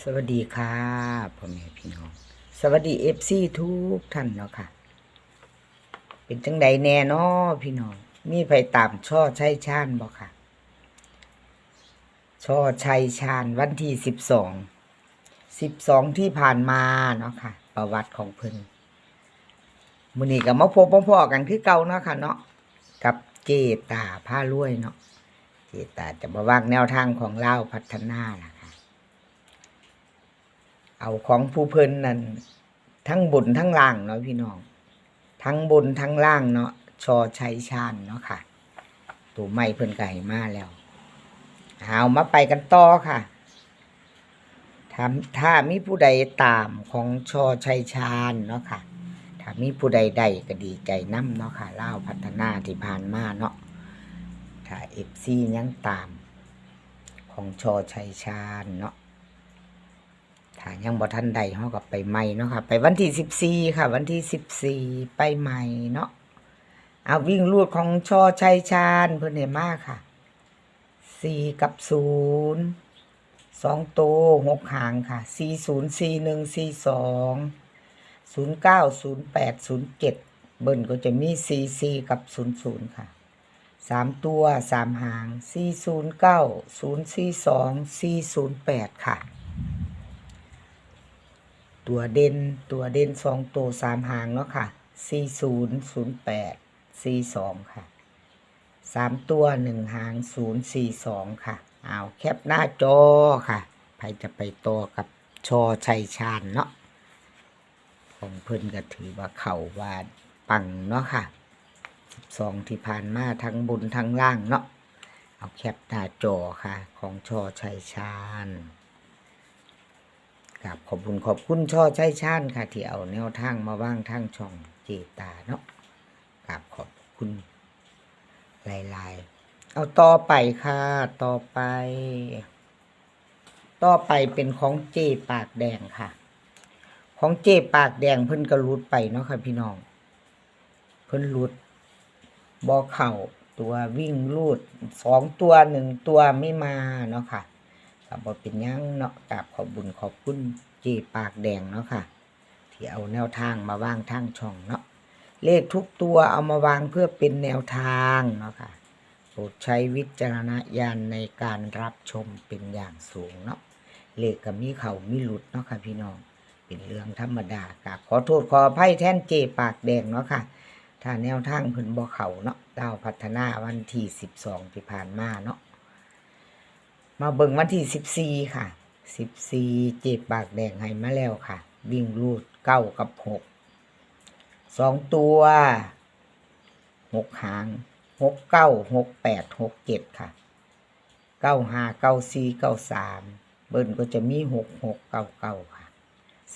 สวัสดีค่ะพ่อแม่พี่น้อง สวัสดีเอฟซีทุกท่านเนาะค่ะ เป็นจังใดแน่นอพี่น้อง มีไปตามช่อชัยชาญบ่ค่ะ ช่อชัยชาญวันที่สิบสองสิบสองที่ผ่านมาเนาะค่ะ ประวัติของเพิ่นมื้อนี้ก็มาพบมาพอกันคือเก่าเนาะค่ะเนาะกับเจตาผ้ารวยเนาะเจตาจะมาว่างแนวทางของเล่าพัฒนาล่ะ เอาของผู้เพิ่นนั่นทั้งบนทั้งล่างเนาะพี่น้อง ทั้งบนทั้งล่างเนาะชอชัยชาญเนาะค่ะ ตัวไม่เพิ่นไก่มาแล้วเอามาไปกันต่อค่ะถ้าถ้ามีผู้ใดตามของชอชัยชาญเนาะค่ะ ถ้ามีผู้ใดใดก็ดีใจน้ำเนาะค่ะเล่าพัฒนาที่ผ่านมาเนาะถ้าเอฟซียังตามของชอชัยชาญเนาะ ถ้ายังบ่ทันใดเฮาก็ไปใหม่เนาะค่ะ ไปวันที่สิบสี่ค่ะ วันที่สิบสี่ไปใหม่เนาะเอาวิ่งลูดของชอชัยชาญเพิ่นเห็นมากค่ะสี่กับศูนย์สองโตวหกหางค่ะสี่ศูนย์สี่หนึ่งสี่สองศูนย์เก้าศูนย์แปดศูนย์เจ็ดเบิ้ลก็จะมีสี่สี่กับศูนย์ศูนย์ค่ะสามตัวสามหางสี่ศูนย์เก้าศูนย์สี่สองสี่ศูนย์แปดค่ะ ตัวเด่นตัวเด่นสองตัวสามหางเนาะค่ะสี่ศูนย์ศูนย์แปดสี่สองค่ะสามตัวหนึ่งหางศูนย์สี่สองค่ะเอาแคปหน้าจอค่ะใครจะไปต่อกับชอชัยชาญเนาะของเพิ่นก็ถือว่าเข่าว่าปังเนาะค่ะสิบสองที่ผ่านมาทั้งบนทั้งล่างเนาะเอาแคปหน้าจอค่ะ ของชอชัยชาญ ครับขอบคุณขอบคุณช่อใช้ชาญค่ะที่เอาแนวทางมาว่างทางช่องเจตาเนาะครับขอบคุณหลายๆเอาต่อไปค่ะ ต่อไป ต่อไปเป็นของเจปากแดงค่ะ ของเจปากแดงเพิ่นก็รุดไปเนาะค่ะพี่น้อง เพิ่นรุดบอเข่าตัววิ่งรูดสองตัวหนึ่งตัวไม่มาเนาะค่ะ กับบเป็นยังเนาะกับขอบบุญขอบคุณจีปากแดงเนาะค่ะ ที่เอาแนวทางมาวางทางช่องเนาะเลขทุกตัวเอามาวางเพื่อเป็นแนวทางเนาะค่ะโปรดใช้วิจารณญาณในการรับชมเป็นอย่างสูงเนาะเลขกับมีเขามีหลุดเนาะค่ะพี่น้อง เป็นเรื่องธรรมดากับขอโทษขออภัยแทนเจปากแดงเนาะค่ะถ้าแนวทางเพิ่นบ่เขาเนาะดาวพัฒนาวันที่สิบสองที่ผ่านมาเนาะ มาเบิ่งวันที่สิบสี่ค่ะสิบสี่เจ็บปากแดงให้มาแล้วค่ะ วิ่งรูดเก้ากับหกสองตัวหกหางหกเก้าหกแปดหกเจ็ดค่ะเก้าห้าเก้าสี่เก้าสามเบิ้ลก็จะมีหกหกเก้าเก้าค่ะ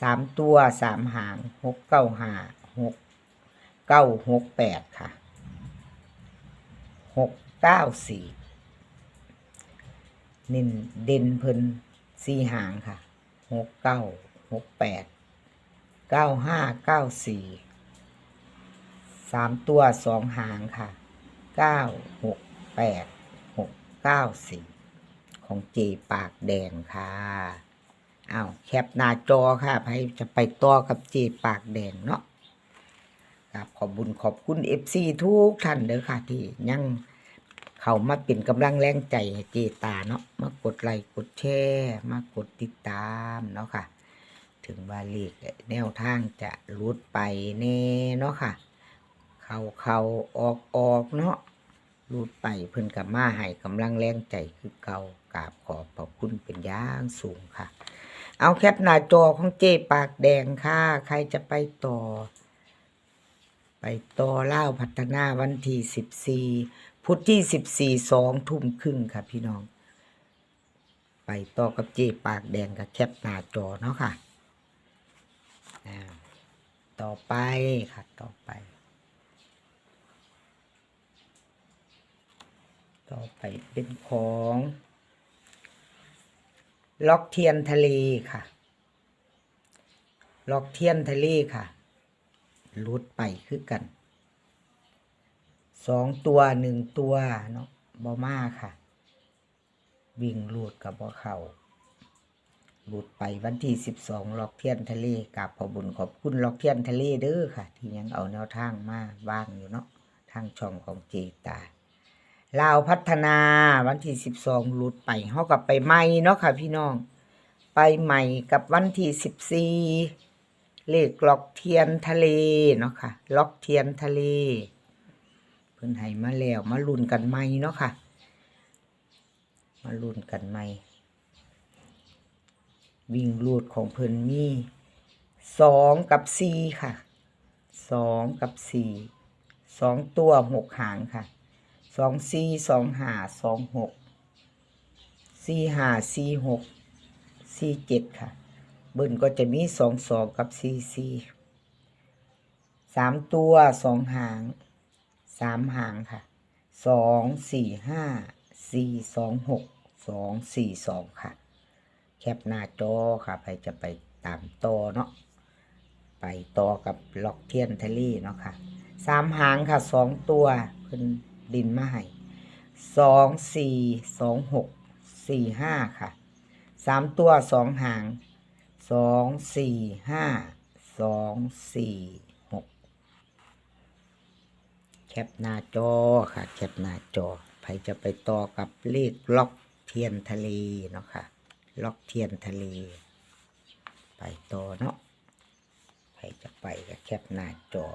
สามตัวสามหางหกเก้าห้าหกเก้าหกแปดค่ะหกเก้าสี่ เน้นเด่นเพิ่นสี่หางค่ะหกเก้าหกแปดเก้าห้าเก้าสี่สามตัวสองหางค่ะเก้าหกแปดหกเก้าสี่ของเจปากแดงค่ะอ้าวแคปหน้าจอค่ะใครจะไปต่อกับเจปากแดงเนาะครับขอบบุญขอบคุณเอฟซีทุกท่านเด้อค่ะที่ยัง เขามาเป็นกำลังแรงใจเจตาเนาะมากดไลค์กดแชร์มากดติดตามเนาะค่ะ ถึงว่าเลขแนวทางจะรุดไปแน่เนาะค่ะ เขาเขาออกออกเนาะรุดไปเพิ่นกับมาให้กำลังแรงใจคือเก่ากราบขอบพระคุณเป็นย่างสูงค่ะ เอาแคปหน้าจอของเจปากแดงค่ะ ใครจะไปต่อ ไปต่อเล่าพัฒนาวันที่สิบสี่ พุธที่สิบสี่สองทุ่มครึ่งค่ะพี่น้อง ไปต่อกับเจปากแดงกับแคปหน้าจอเนาะค่ะต่อไปค่ะต่อไป ต่อไปเป็นของ ล็อกเทียนทะเลค่ะ ล็อกเทียนทะเลค่ะลุดไปคือกัน สองตัวหนึ่งตัวเนาะบอมาค่ะ วิ่งลูดกับบ่เขาหลุดไปวันที่สิบสองล็อกเทียนทะเลกับขอบุญขอบคุณล็อกเทียนทะเลเด้อค่ะ ที่ยังเอาแนวทางมาบ้างอยู่เนาะทางช่องของเจตาลาวพัฒนาวันที่สิบสองหลุดไปเฮากับไปใหม่เนาะค่ะ พี่น้อง ไปใหม่กับวันที่สิบสี่เลขล็อกเทียนทะเลเนาะค่ะ ล็อกเทียนทะเล เพิ่นให้มาแล้ว มาลุ้นกันใหม่เนาะค่ะ มาลุ้นกันใหม่ วิ่งรูดของเพิ่นมีสองกับสี่ค่ะสองกับสี่สองตัวหกหางค่ะสองสี่สองห้าสองหกสี่ห้าสี่หกสี่เจ็ดค่ะ เบิ้ลก็จะมีสองสองกับสี่สี่สามตัวสองหาง สามหางค่ะสองสี่ห้าสี่สองหกสองสี่สองค่ะ แคปหน้าจอค่ะใครจะไปตามต่อเนาะไปต่อกับล็อกเทียนทะเลเนาะค่ะสามหางค่ะสองตัวเพิ่นดินมาให้สองสี่สองหกสี่ห้าค่ะสามตัวสองหางสองสี่ห้าสองสี่ แคปหน้าจอค่ะ แคปหน้าจอใครจะไปต่อกับเลขล็อกเทียนทะเลเนาะค่ะ ล็อกเทียนทะเล ไปต่อเนาะใครจะไปก็แคปหน้าจอ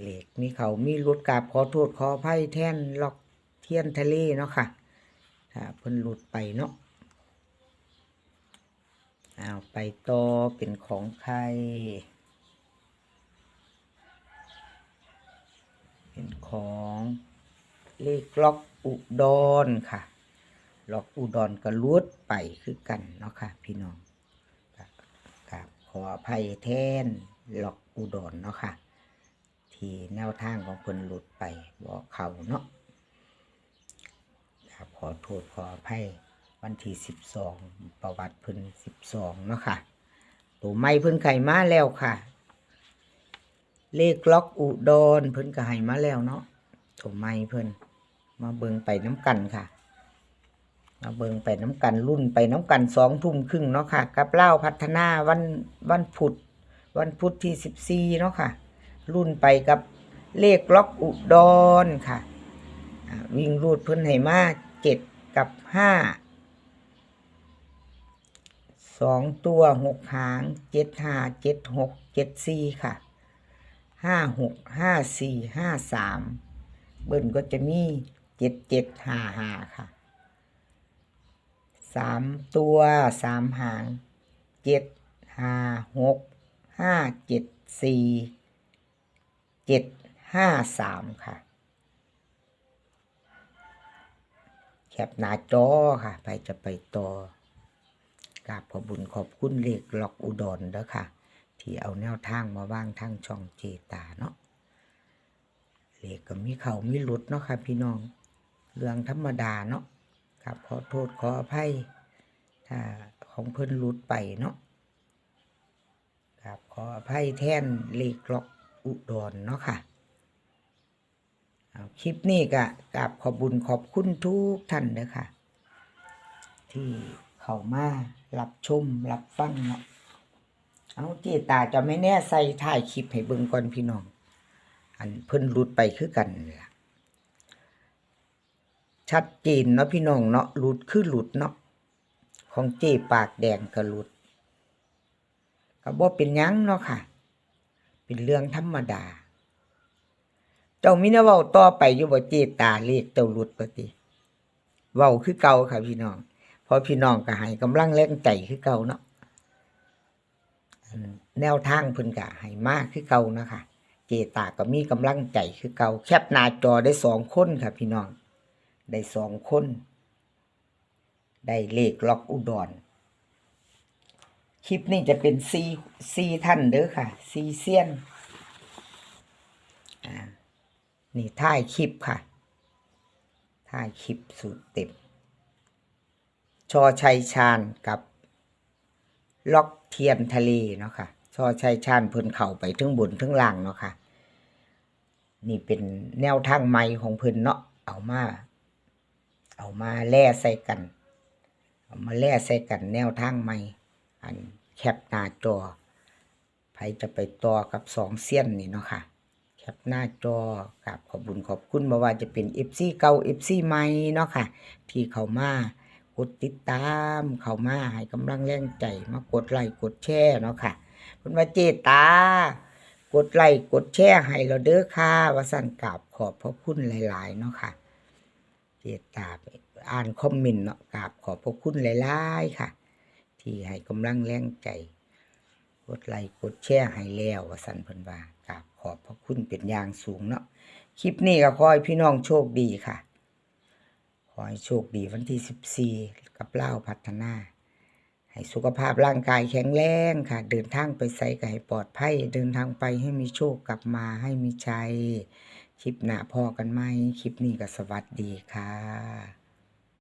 เหล็กมีเขามีรุดกาบขอโทษขออภัยแท่นล็อกเทียนทะเลเนาะค่ะ ถ้าเพิ่นหลุดไปเนาะเอาไปต่อเป็นของใคร เป็นของเลขล็อกอุดรค่ะ ล็อกอุดรก็ลุดไปคือกันเนาะค่ะพี่น้องกับขออภัยแทนล็อกอุดรเนาะค่ะ ที่แนวทางของคนหลุดไปบอกเขาเนาะครับขอโทษขออภัยวันที่สิบสองประวัติพิ่นสิบสองเนาะค่ะตัวไม่เพิ่นไข่มาแล้วค่ะ เลขล็อกอุดรเพิ่นก็ให้มาแล้วเนาะตัวไม่เพิ่นมาเบิงไปน้ำกันค่ะ มาเบิงไปน้ำกันรุ่นไปน้ำกันสองทุ่มครึ่งเนาะค่ะ กับเล่าพัฒนาวันวันพุธวันพุธที่สิบสี่เนาะค่ะ รุ่นไปกับเลขล็อกอุดรค่ะวิ่งรูดเพิ่นให้มาเจ็ดกับห้าสองตัวหกหางเจ็ดห้าเจ็ดหกเจ็ดสี่ค่ะ ห้าหกห้าสี่ห้าสามเบิ้ลก็จะมีเจ็ดเจ็ดห้าห้าค่ะสามตัวสามหางเจ็ดห้าหกห้าเจ็ดสี่เจ็ดห้าสามค่ะ แคปหน้าจอค่ะ ไปจะไปต่อกราบขอบุญขอบคุณเลขล็อกอุดรเด้อค่ะ ที่เอาแนวทางมาว่างทางช่องเจตาเนาะเลขก็มีเขามีหลุดเนาะค่ะพี่น้อง เรื่องธรรมดาเนาะครับขอโทษขออภัย ถ้าของเพิ่นหลุดไปเนาะครับขออภัยแท่นเลขล็อกอุดรเนาะค่ะคลิปนี้ก็กราบขอบบุญขอบคุณทุกท่านเด้อค่ะ ที่เข้ามารับชม รับฟังเนาะ เอาเจตาจะไม่แน่ใส่ถ่ายคลิปให้เบิ่งก่อนพี่น้อง อันเพิ่นหลุดไปคือกันล่ะชัดเจนเนาะพี่น้องเนาะหลุดคือหลุดเนาะของเจปากแดงก็หลุดก็บ่เป็นยังเนาะค่ะ เป็นเรื่องธรรมดา เจ้ามินะเว้าต่อไปอยู่บ่เจตาเลขเต้าหลุดปติเว้าคือเก่าค่ะพี่น้องเพอพี่น้องก็ให้กำลังแรงใจคือเก่าเนาะ แนวทางเพิ่นก็ให้มากคือเก่านะคะเจตาก็มีกำลังใจคือเก่าแคปหน้าจอได้สองคนค่ะพี่น้อง ได้สองคน ได้เลขล็อกอุดร คลิปนี้จะเป็นซีซีท่านเด้อค่ะซีเซียนนี่ท้ายคลิปค่ะท้ายคลิปสูตรเต็มชอชัยชาญกับล็อก เทียนทะเลเนาะค่ะชอชัยชาญเพิ่นเข่าไปถึงบนถึงล่างเนาะค่ะ นี่เป็นแนวทางใหม่ของเพิ่นเนาะเอามา เอามาแล่ใส่กัน เอามาแล่ใส่กันแนวทางใหม่ อันแคปหน้าจอใครจะไปต่อกับสองเสี้ยนนี่เนาะค่ะแคปหน้าจอกับขอบบุญขอบคุณบ่ว่าจะเป็น FC เก่า FC ใหม่เนาะค่ะ ที่เข้ามา กดติดตามเข้ามาให้กำลังแรงใจมากดไลค์กดแชร์เนาะค่ะเพิ่นว่าเจตากดไลค์กดแชร์ให้เราเด้อค่ะว่าสั่นกราบขอบพระคุณหลาย ๆ เนาะค่ะ เจตาอ่านคอมเมนต์เนาะกราบขอบพระคุณหลาย ๆ ค่ะ ที่ให้กำลังแรงใจ กดไลค์กดแชร์ให้แล้วว่าสันเพิ่นว่ากราบขอบพระคุณเป็นอย่างสูงเนาะคลิปนี้ก็ขอให้พี่น้องโชคดีค่ะ อให้โชคดีวันที่ 14 กับเล่าพัฒนา ให้สุขภาพร่างกายแข็งแรงค่ะ เดินทางไปไสก็ให้ปลอดภัย เดินทางไปให้มีโชคกลับมาให้มีใจคลิปหน้าพอกันไหมคลิปนี้ก็สวัสดีค่ะ